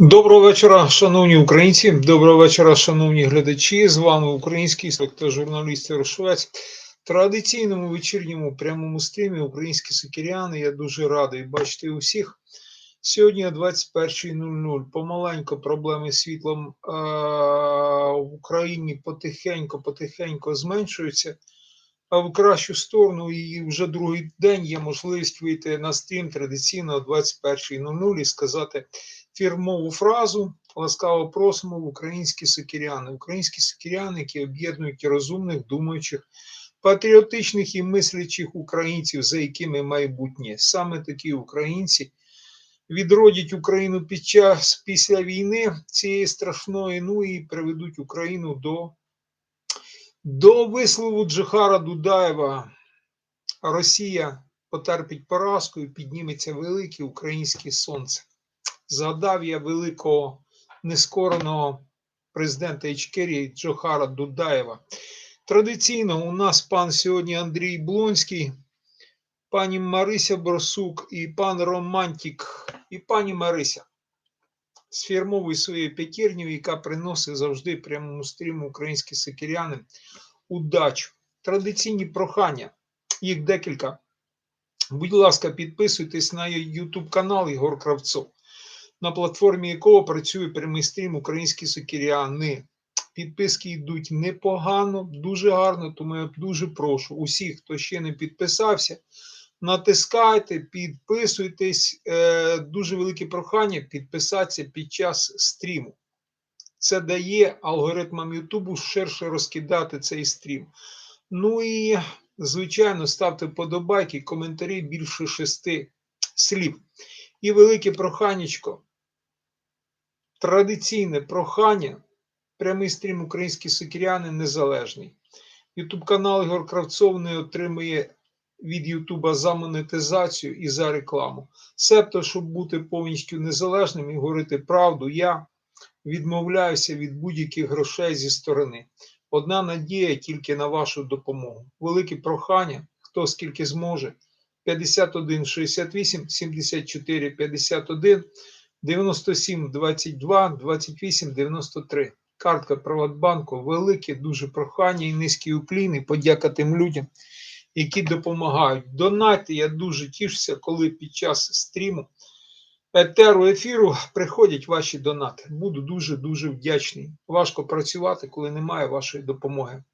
Доброго вечора, шановні українці. Доброго вечора, шановні глядачі. З вами український та журналіст Ярошовець. В традиційному вечірньому прямому стрімі українські сокиряни. Я дуже радий бачити усіх. Сьогодні о 21.00. Помаленько проблеми з світлом е- в Україні потихеньку зменшуються. А в кращу сторону, і вже другий день є можливість вийти на стрім традиційно о 21.00 і сказати фірмову фразу ласкаво просимо в українські сокиряни. Українські сокиряни, які об'єднують розумних, думаючих, патріотичних і мислячих українців, за якими майбутнє. Саме такі українці відродять Україну під час після війни цієї страшної, ну і приведуть Україну до, до вислову Джихара Дудаєва. Росія потерпить поразку і підніметься велике українське сонце. Згадав я великого нескореного президента Ічкерії Джохара Дудаєва. Традиційно у нас пан сьогодні Андрій Блонський, пані Марися Борсук і пан Романтік, і пані Марися з фірмовою своєю п'ятірнею, яка приносить завжди прямому стріму українські сокиряни удачу. Традиційні прохання, їх декілька. Будь ласка, підписуйтесь на YouTube канал Ігор Кравцов на платформі якого працює прямий стрім українські сокиряни. Підписки йдуть непогано, дуже гарно, тому я дуже прошу усіх, хто ще не підписався, натискайте, підписуйтесь. Е, Дуже велике прохання підписатися під час стріму. Це дає алгоритмам Ютубу ширше розкидати цей стрім. Ну і, звичайно, ставте вподобайки, коментарі більше шести слів. І велике проханнячко традиційне прохання, прямий стрім українські сокиряни незалежний. Ютуб канал Ігор Кравцов не отримує від Ютуба за монетизацію і за рекламу. Себто, щоб бути повністю незалежним і говорити правду, я відмовляюся від будь-яких грошей зі сторони. Одна надія тільки на вашу допомогу. Велике прохання, хто скільки зможе. 51 68 74 51 97 22 28 93. Картка Приватбанку. Велике дуже прохання і низький уклін, і подяка тим людям, які допомагають. Донати, я дуже тішуся, коли під час стріму етеру ефіру приходять ваші донати. Буду дуже-дуже вдячний. Важко працювати, коли немає вашої допомоги.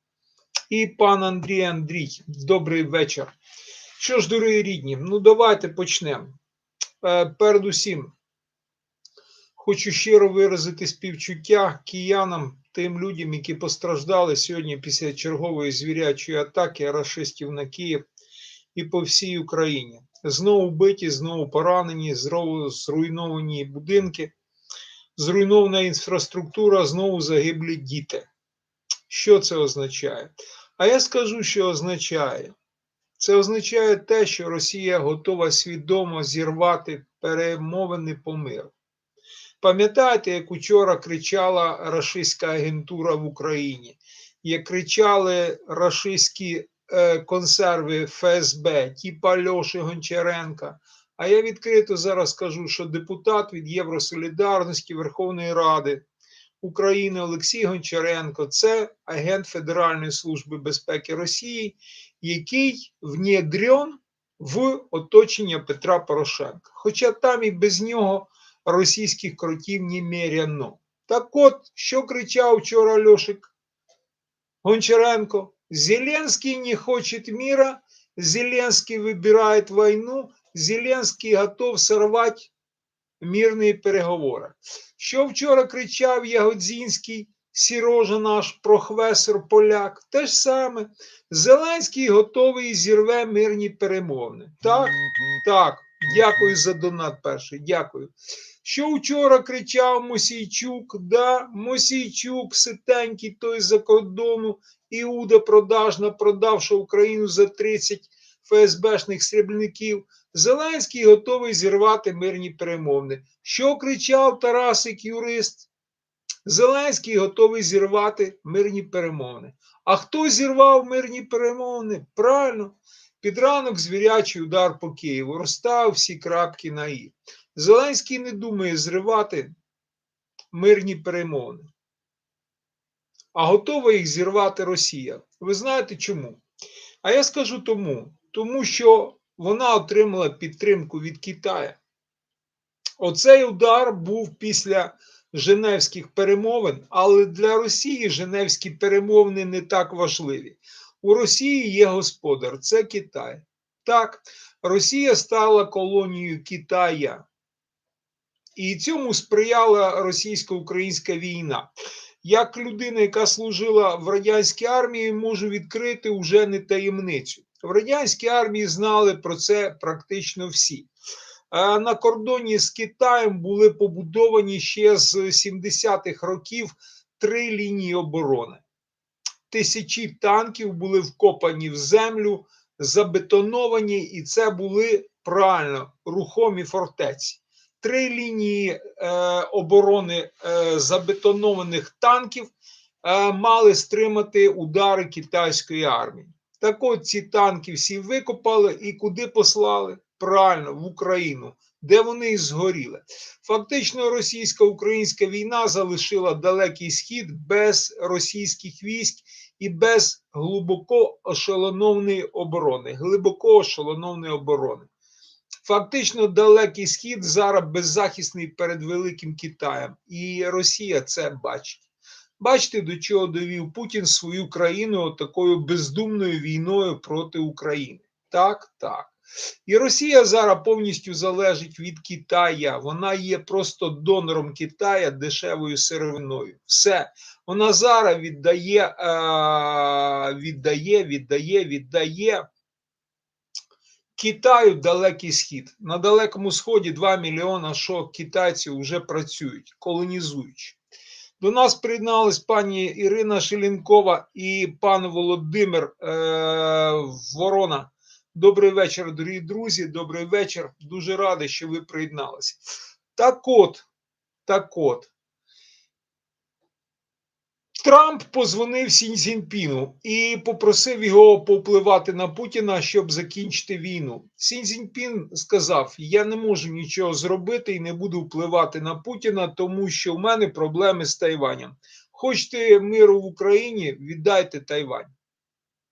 І пан Андрій Андрій, добрий вечір. Що ж, дорогі рідні, ну давайте почнемо. Е, Передусім, хочу щиро виразити співчуття киянам, тим людям, які постраждали сьогодні після чергової звірячої атаки рашистів на Київ і по всій Україні. Знову вбиті, знову поранені, знову зруйновані будинки, зруйнована інфраструктура, знову загиблі діти. Що це означає? А я скажу, що означає. Це означає те, що Росія готова свідомо зірвати перемовини по миру. Пам'ятаєте, як учора кричала рашистська агентура в Україні, як кричали рашистські е, консерви ФСБ, типа Льоші Гончаренка. А я відкрито зараз скажу, що депутат від Євросолідарності Верховної Ради України Олексій Гончаренко це агент Федеральної служби безпеки Росії, який внедрен в оточення Петра Порошенка. Хоча там і без нього російських кротів немеряно. Так от, що кричав вчора Льошик Гончаренко? Зеленський не хоче мира, Зеленський вибирає війну, Зеленський готов сорвати мирні переговори. Що вчора кричав Ягодзінський, Сірожа наш професор поляк? Те ж саме. Зеленський готовий зірве мирні перемовини. Так, так. Дякую за донат перший. Дякую. Що вчора кричав Мосійчук? Да, Мосійчук, ситенький той за кордону, Іуда продажна, продавши Україну за 30 ФСБшних срібників. Зеленський готовий зірвати мирні перемовини. Що кричав Тарасик юрист? Зеленський готовий зірвати мирні перемовини. А хто зірвав мирні перемовини? Правильно, під ранок звірячий удар по Києву. Розстав всі крапки на «і». Зеленський не думає зривати мирні перемовини. А готова їх зірвати Росія. Ви знаєте чому? А я скажу тому, тому що вона отримала підтримку від Китаю. Оцей удар був після Женевських перемовин, але для Росії Женевські перемовини не так важливі. У Росії є господар, це Китай. Так, Росія стала колонією Китая. І цьому сприяла російсько-українська війна. Як людина, яка служила в радянській армії, можу відкрити уже не таємницю. В радянській армії знали про це практично всі. На кордоні з Китаєм були побудовані ще з 70-х років три лінії оборони. Тисячі танків були вкопані в землю, забетоновані, і це були правильно рухомі фортеці. Три лінії е, оборони е, забетонованих танків е, мали стримати удари китайської армії. Так от ці танки всі викопали і куди послали? Правильно, в Україну, де вони і згоріли. Фактично, російсько-українська війна залишила далекий схід без російських військ і без глибоко ошелонованої оборони. Глибоко ошелонованої оборони. Фактично, далекий схід зараз беззахисний перед Великим Китаєм, і Росія це бачить. Бачите, до чого довів Путін свою країну такою бездумною війною проти України. Так, так. І Росія зараз повністю залежить від Китая. Вона є просто донором Китая дешевою сировиною. Все. Вона зараз віддає, е, віддає, віддає, віддає Китаю далекий схід. На Далекому Сході 2 мільйона що китайців вже працюють, колонізуючи. До нас приєдналась пані Ірина Шелінкова і пан Володимир е, Ворона. Добрий вечір, дорогі друзі. Добрий вечір. Дуже радий, що ви приєдналися. Так от, так от. Трамп позвонив Сінь Цзіньпіну і попросив його повпливати на Путіна, щоб закінчити війну. Сінь Цзіньпін сказав: Я не можу нічого зробити і не буду впливати на Путіна, тому що в мене проблеми з Тайванем. Хочете миру в Україні? Віддайте Тайвань.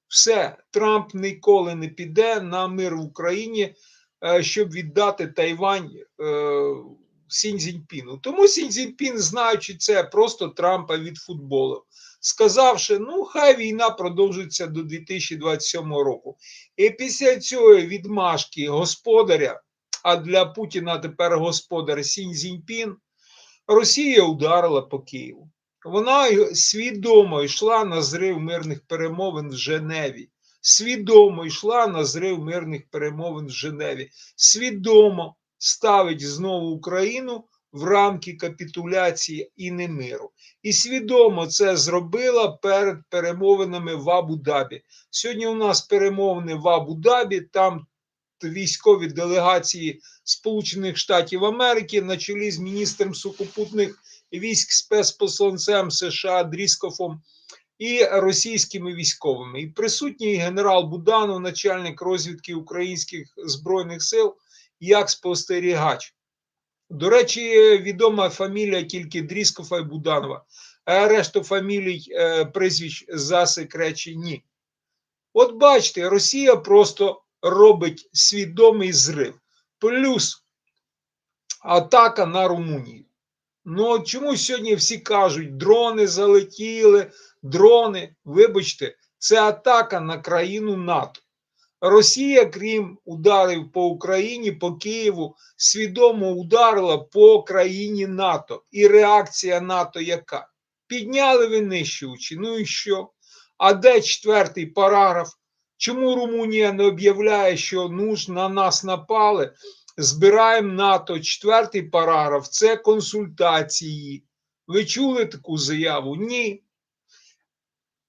Все, Трамп ніколи не піде на мир в Україні, е, щоб віддати Тайвань е, Сінь Цзіньпіну. Тому Сінь Цзіньпін, знаючи це, просто Трампа відфутболив, сказавши, ну хай війна продовжиться до 2027 року. І після цієї відмашки господаря, а для Путіна тепер господар Сінь Цзіньпін, Росія ударила по Києву. Вона свідомо йшла на зрив мирних перемовин в Женеві. Свідомо йшла на зрив мирних перемовин в Женеві. Свідомо ставить знову Україну в рамки капітуляції і не миру. І свідомо це зробила перед перемовинами в Абу-Дабі. Сьогодні у нас перемовини в Абу-Дабі, там військові делегації Сполучених Штатів Америки на чолі з міністром сухопутних військ спецпосланцем США Дріскофом і російськими військовими. І присутній генерал Буданов, начальник розвідки українських збройних сил, як спостерігач. До речі, відома фамілія тільки Дріскофа і Буданова, а решту фамілій е, прізвищ засекречені. От бачите, Росія просто робить свідомий зрив. Плюс атака на Румунію. Ну, чому сьогодні всі кажуть, дрони залетіли, дрони, вибачте, це атака на країну НАТО. Росія, крім ударів по Україні, по Києву, свідомо ударила по країні НАТО. І реакція НАТО яка? Підняли винищувачі, ну і що? А де четвертий параграф? Чому Румунія не об'являє, що ну ж на нас напали? Збираємо НАТО. Четвертий параграф це консультації. Ви чули таку заяву? Ні.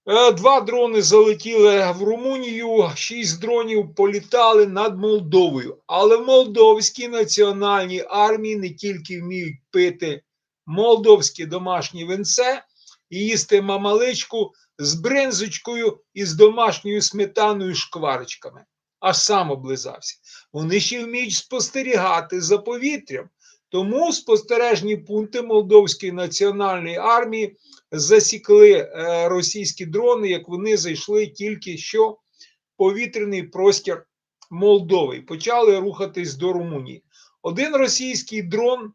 Е, Два дрони залетіли в Румунію, шість дронів політали над Молдовою. Але в Молдовській національній армії не тільки вміють пити молдовське домашнє винце і їсти мамаличку з бринзочкою і з домашньою сметаною шкварочками. Аж сам облизався. Вони ще вміють спостерігати за повітрям, Тому спостережні пункти Молдовської національної армії засікли е, російські дрони, як вони зайшли тільки що повітряний простір Молдови почали рухатись до Румунії. Один російський дрон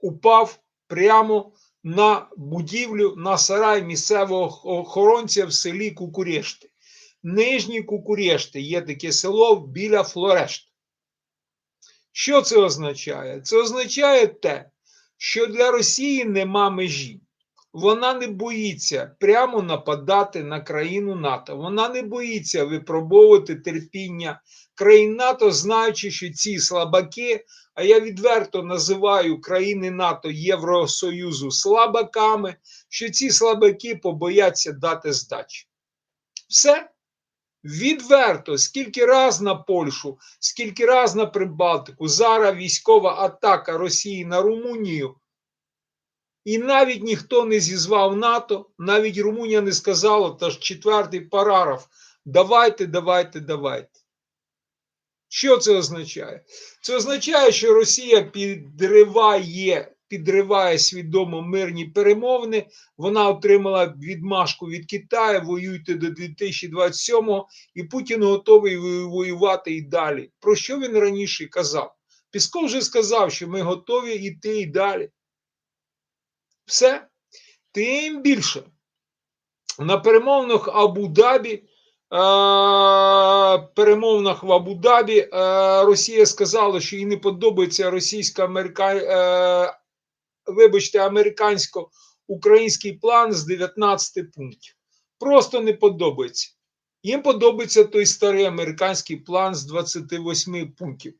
упав прямо на будівлю, на сарай місцевого охоронця в селі Кукурешти. Нижні Кукурешти є таке село біля Флорешт. Що це означає? Це означає те, що для Росії нема межі. Вона не боїться прямо нападати на країну НАТО. Вона не боїться випробовувати терпіння країн НАТО, знаючи, що ці слабаки, а я відверто називаю країни НАТО Євросоюзу слабаками, що ці слабаки побояться дати здачі. Все. Відверто, скільки раз на Польщу, скільки раз на Прибалтику, зараз військова атака Росії на Румунію. І навіть ніхто не зізвав НАТО, навіть Румунія не сказала, та ж четвертий параграф. Давайте, давайте, давайте. Що це означає? Це означає, що Росія підриває, підриває свідомо мирні перемовини. Вона отримала відмашку від Китаю, воюйте до 2027-го, і Путін готовий воювати і далі. Про що він раніше казав? Пісков вже сказав, що ми готові йти і далі. Все. Тим більше на перемовних Абу-Дабі перемовинах в Абу-Дабі Росія сказала, що їй не подобається російсько америка вибачте, американсько-український план з 19 пунктів. Просто не подобається. Їм подобається той старий американський план з 28 пунктів.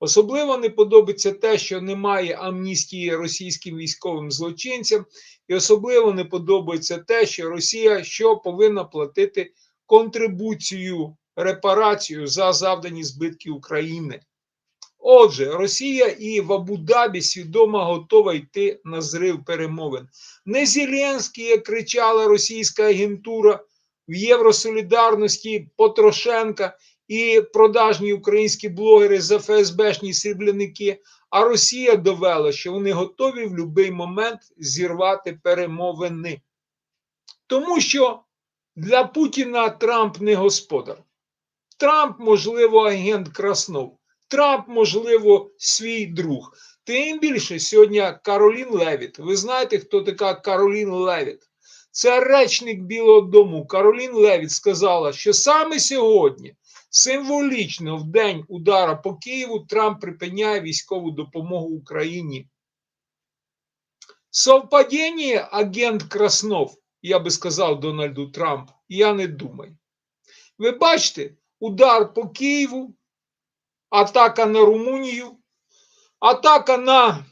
Особливо не подобається те, що немає амністії російським військовим злочинцям, і особливо не подобається те, що Росія що повинна платити контрибуцію, репарацію за завдані збитки України. Отже, Росія і в Абу-Дабі свідомо готова йти на зрив перемовин. Не Зеленський, як кричала російська агентура в Євросолідарності Потрошенка і продажні українські блогери за ФСБшні срібляники, а Росія довела, що вони готові в будь-який момент зірвати перемовини. Тому що для Путіна Трамп не господар. Трамп, можливо, агент Краснов. Трамп, можливо, свій друг. Тим більше сьогодні Каролін Левіт. Ви знаєте, хто така Каролін Левіт? Це речник Білого Дому. Каролін Левіт сказала, що саме сьогодні, символічно в день удара по Києву, Трамп припиняє військову допомогу Україні. Совпадіння агент Краснов, я би сказав Дональду Трампу, я не думаю. Ви бачите, удар по Києву атака на Румунію, атака на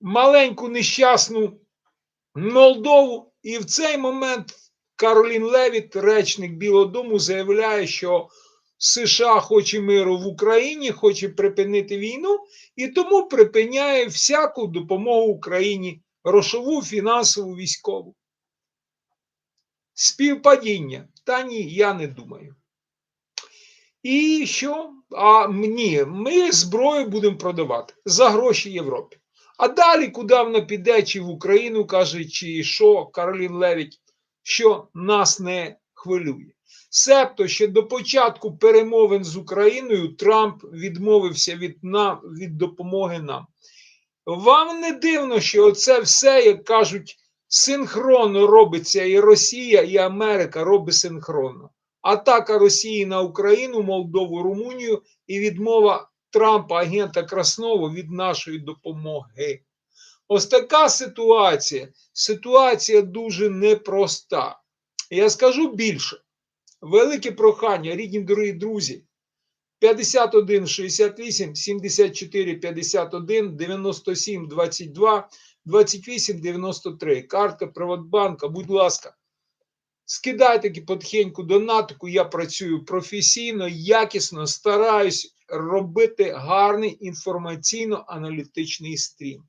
маленьку нещасну Молдову. І в цей момент Каролін Левіт, речник Білого Дому, заявляє, що США хоче миру в Україні, хоче припинити війну, і тому припиняє всяку допомогу Україні, грошову, фінансову, військову. Співпадіння. Та ні, я не думаю. І що? А ні, ми зброю будемо продавати за гроші Європі. А далі, куди вона піде, чи в Україну каже, чи що, Каролін Левіть, що нас не хвилює. Себто, ще до початку перемовин з Україною Трамп відмовився від, нам, від допомоги нам. Вам не дивно, що це все, як кажуть, синхронно робиться і Росія, і Америка робить синхронно атака Росії на Україну, Молдову, Румунію і відмова Трампа, агента Краснова від нашої допомоги. Ось така ситуація. Ситуація дуже непроста. Я скажу більше. Велике прохання, рідні дорогі друзі. 51 68 74 51 97 22 28 93. Картка Приватбанка, будь ласка. Скидайте потихеньку донатику, я працюю професійно, якісно, стараюсь робити гарний інформаційно-аналітичний стрім.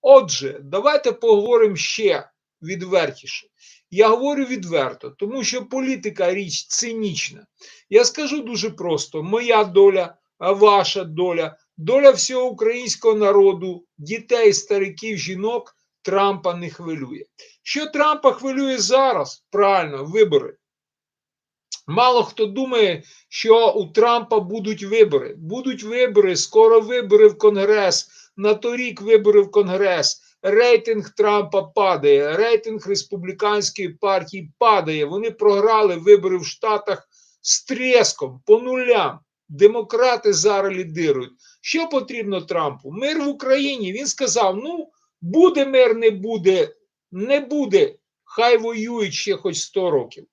Отже, давайте поговоримо ще відвертіше. Я говорю відверто, тому що політика річ цинічна. Я скажу дуже просто: моя доля, ваша доля доля всього українського народу, дітей, стариків, жінок Трампа не хвилює. Що Трампа хвилює зараз? Правильно, вибори. Мало хто думає, що у Трампа будуть вибори. Будуть вибори, скоро вибори в Конгрес, на торік вибори в Конгрес. Рейтинг Трампа падає, рейтинг республіканської партії падає. Вони програли вибори в Штатах з треском по нулям. Демократи зараз лідирують. Що потрібно Трампу? Мир в Україні. Він сказав: ну, буде мир, не буде, не буде. Хай воюють ще хоч 100 років.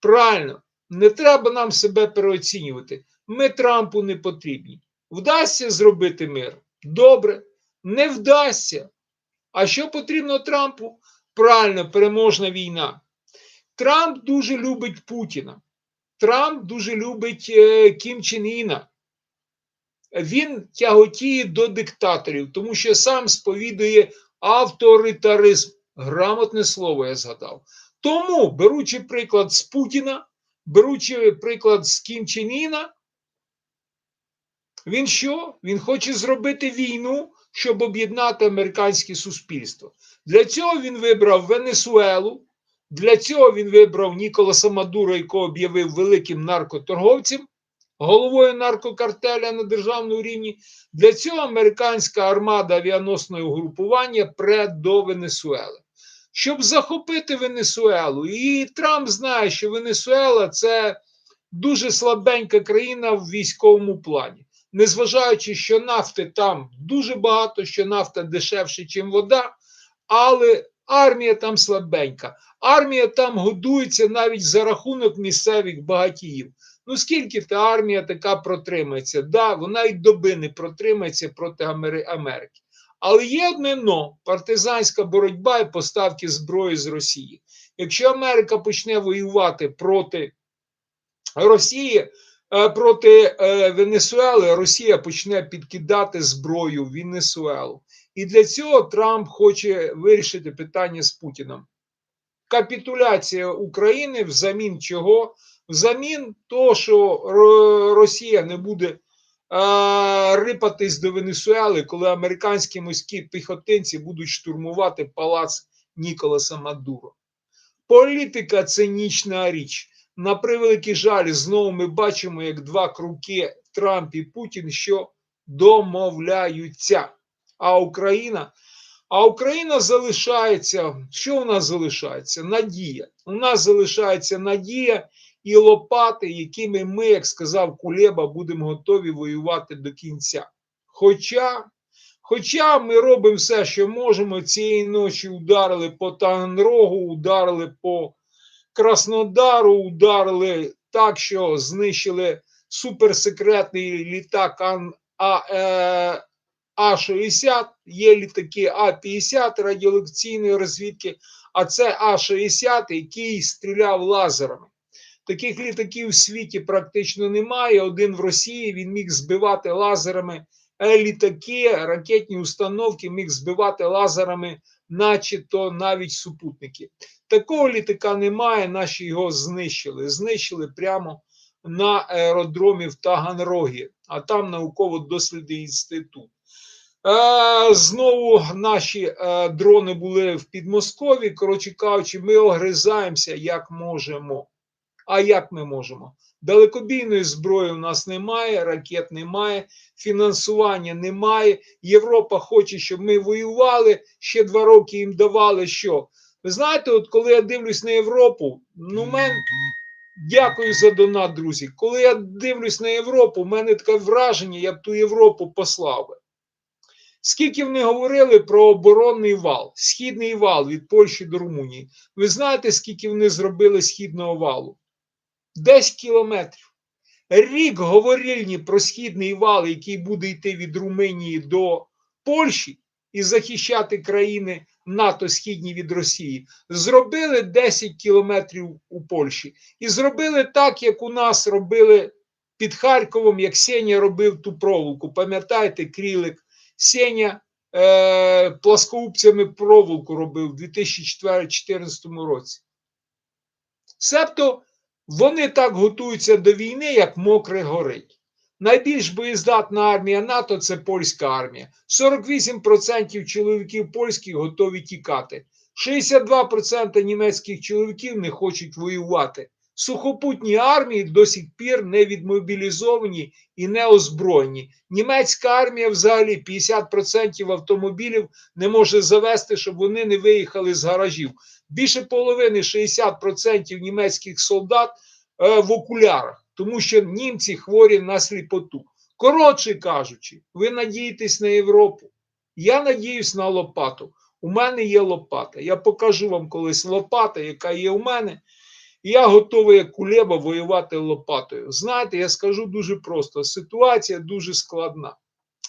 Правильно, не треба нам себе переоцінювати. Ми Трампу не потрібні. Вдасться зробити мир? Добре, не вдасться. А що потрібно Трампу? Правильно, переможна війна. Трамп дуже любить Путіна. Трамп дуже любить е, Кім Чен Іна. Він тяготіє до диктаторів, тому що сам сповідує авторитаризм. Грамотне слово я згадав. Тому, беручи приклад з Путіна, беручи приклад з Кім Чен Іна, він що? Він хоче зробити війну, щоб об'єднати американське суспільство. Для цього він вибрав Венесуелу, для цього він вибрав Ніколаса Мадуро, якого об'явив великим наркоторговцем, головою наркокартеля на державному рівні. Для цього американська армада авіаносного групування пре до Венесуели. Щоб захопити Венесуелу. І Трамп знає, що Венесуела це дуже слабенька країна в військовому плані. Незважаючи, що нафти там дуже багато, що нафта дешевше, ніж вода, але армія там слабенька. Армія там годується навіть за рахунок місцевих багатіїв. Ну скільки та армія така протримається? Да, вона й доби не протримається проти Америки. Але є одне но партизанська боротьба і поставки зброї з Росії. Якщо Америка почне воювати проти Росії, проти Венесуели, Росія почне підкидати зброю в Венесуелу. І для цього Трамп хоче вирішити питання з Путіном. Капітуляція України взамін чого? Взамін того, що Росія не буде рипатись до Венесуели, коли американські морські піхотинці будуть штурмувати палац Ніколаса Мадуро. Політика цинічна річ. На превеликий жаль, знову ми бачимо, як два круки Трамп і Путін, що домовляються. А Україна, а Україна залишається. Що у нас залишається? Надія. У нас залишається надія і лопати, якими ми, як сказав Кулеба, будемо готові воювати до кінця. Хоча, Хоча ми робимо все, що можемо, цієї ночі ударили по Таганрогу, ударили по Краснодару, ударили так, що знищили суперсекретний літак е, А-60, є літаки А-50 радіолекційної розвідки, а це А-60, який стріляв лазерами. Таких літаків в світі практично немає. Один в Росії він міг збивати лазерами літаки, ракетні установки, міг збивати лазерами, начебто навіть супутники. Такого літака немає, наші його знищили. Знищили прямо на аеродромі в Таганрогі, а там науково-дослідний інститут. Е, знову наші е, дрони були в Підмоскові. Коротше кажучи, ми огризаємося як можемо. А як ми можемо? Далекобійної зброї у нас немає, ракет немає, фінансування немає. Європа хоче, щоб ми воювали. Ще два роки їм давали що. Ви знаєте, от коли я дивлюсь на Європу, ну мен дякую за донат, друзі. Коли я дивлюсь на Європу, в мене таке враження, я б ту Європу послав би. Скільки вони говорили про оборонний вал, східний вал від Польщі до Румунії. Ви знаєте, скільки вони зробили східного валу? 10 кілометрів. Рік говорильні про східний вал, який буде йти від Румунії до Польщі і захищати країни НАТО східні від Росії. Зробили 10 кілометрів у Польщі. І зробили так, як у нас робили під Харковом, як Сеня робив ту проволоку. Пам'ятаєте, крілик Сеня е, пласкоубцями проволоку робив у 2014 році. Себто вони так готуються до війни, як мокре горить. Найбільш боєздатна армія НАТО це польська армія. 48% чоловіків польських готові тікати. 62% німецьких чоловіків не хочуть воювати. Сухопутні армії до сих пір не відмобілізовані і не озброєні. Німецька армія взагалі 50% автомобілів не може завести, щоб вони не виїхали з гаражів. Більше половини 60% німецьких солдат е, в окулярах, тому що німці хворі на сліпоту. Коротше кажучи, ви надієтесь на Європу. Я надіюсь на лопату. У мене є лопата. Я покажу вам колись лопата, яка є у мене. Я готовий як кулеба воювати лопатою. Знаєте, я скажу дуже просто: ситуація дуже складна.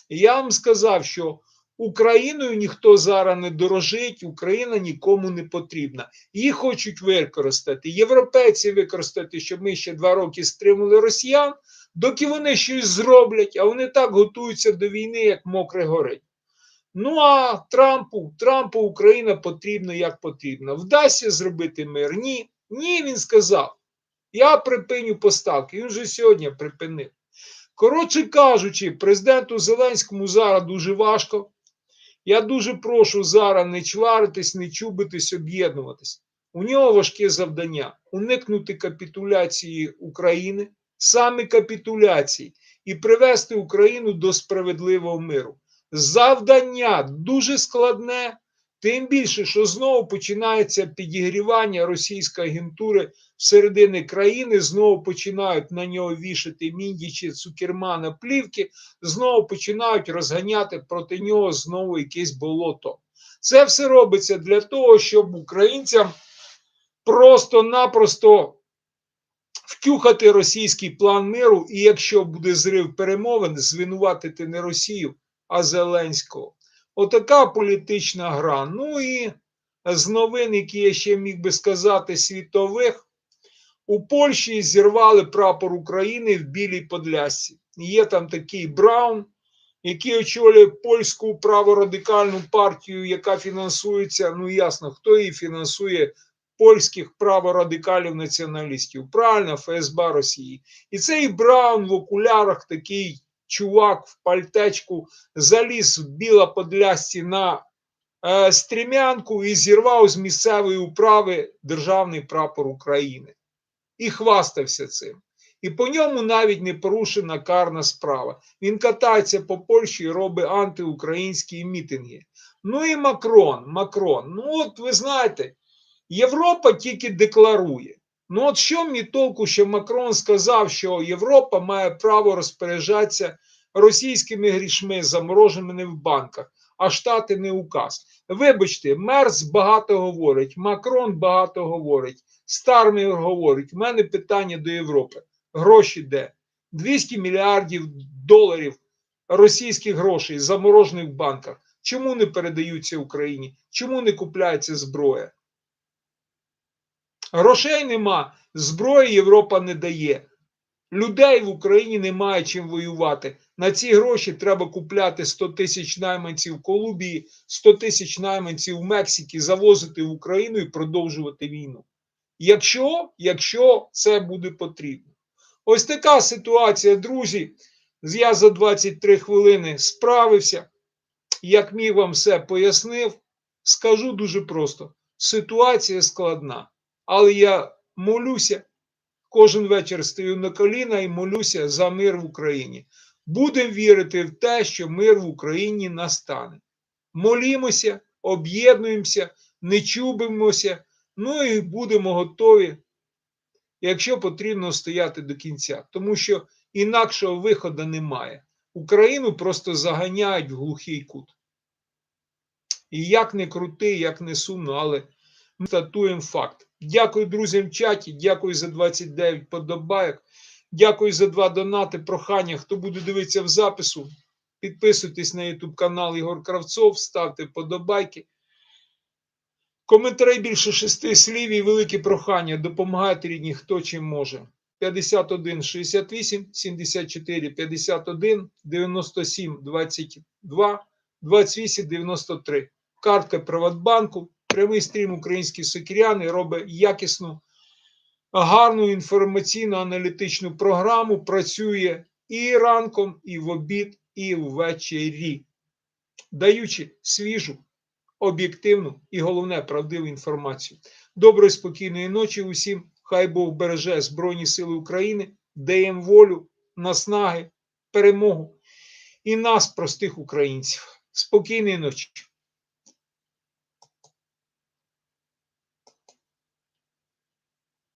Я вам сказав, що Україною ніхто зараз не дорожить, Україна нікому не потрібна. Її хочуть використати. Європейці використати, щоб ми ще два роки стримали росіян, доки вони щось зроблять, а вони так готуються до війни, як мокре горить. Ну а Трампу, Трампу Україна потрібна як потрібно. Вдасться зробити мир? Ні. Ні, він сказав. Я припиню поставки. Він вже сьогодні припинив. Коротше кажучи, президенту Зеленському зараз дуже важко. Я дуже прошу зараз не чваритись, не чубитись, об'єднуватись. У нього важке завдання уникнути капітуляції України, саме капітуляції, і привести Україну до справедливого миру. Завдання дуже складне, тим більше, що знову починається підігрівання російської агентури всередині країни, знову починають на нього вішати міндічі цукермана плівки, знову починають розганяти проти нього знову якесь болото. Це все робиться для того, щоб українцям просто-напросто втюхати російський план миру, і якщо буде зрив перемовин, звинуватити не Росію, а Зеленського. Отака політична гра. Ну і з новин, які я ще міг би сказати, світових, у Польщі зірвали прапор України в Білій Подлясці. Є там такий Браун, який очолює польську праворадикальну партію, яка фінансується. Ну, ясно, хто її фінансує. Польських праворадикалів націоналістів, правильно, ФСБ Росії. І цей Браун в окулярах такий чувак в пальтечку заліз в біла подлясці на е, стрімянку і зірвав з місцевої управи державний прапор України. І хвастався цим. І по ньому навіть не порушена карна справа. Він катається по Польщі і робить антиукраїнські мітинги. Ну і Макрон, Макрон. Ну, от ви знаєте, Європа тільки декларує. Ну, от що мені толку, що Макрон сказав, що Європа має право розпоряджатися російськими грішми, замороженими в банках, а Штати не указ. Вибачте, Мерц багато говорить, Макрон багато говорить, Стармір говорить. У мене питання до Європи. Гроші де? 200 мільярдів доларів російських грошей заморожених в банках. Чому не передаються Україні? Чому не купляється зброя? Грошей нема, зброї Європа не дає. Людей в Україні немає чим воювати. На ці гроші треба купляти 100 тисяч найманців в Колумбії, 100 тисяч найманців в Мексиці, завозити в Україну і продовжувати війну. Якщо, Якщо це буде потрібно. Ось така ситуація, друзі. Я за 23 хвилини справився. Як міг вам все пояснив, скажу дуже просто: ситуація складна. Але я молюся, кожен вечір стою на коліна і молюся за мир в Україні. Будемо вірити в те, що мир в Україні настане. Молімося, об'єднуємося, не чубимося, ну і будемо готові, якщо потрібно стояти до кінця. Тому що інакшого виходу немає. Україну просто заганяють в глухий кут. І як не крути, як не сумно, але ми статуємо факт. Дякую друзям в чаті, дякую за 29 подобайок, дякую за два донати. Прохання. Хто буде дивитися в запису, підписуйтесь на YouTube канал Ігор Кравцов, ставте подобайки. Коментарі більше шести слів і велике прохання. Допомагайте рідні, хто чим може. 51 68 74 51 97 22 28 93. Картка Приватбанку прямий стрім українські сокіряни робить якісну, гарну інформаційно-аналітичну програму. Працює і ранком, і в обід, і ввечері, даючи свіжу, об'єктивну і головне правдиву інформацію. Доброї спокійної ночі усім. Хай Бог береже Збройні Сили України, дає їм волю, наснаги, перемогу і нас, простих українців. Спокійної ночі.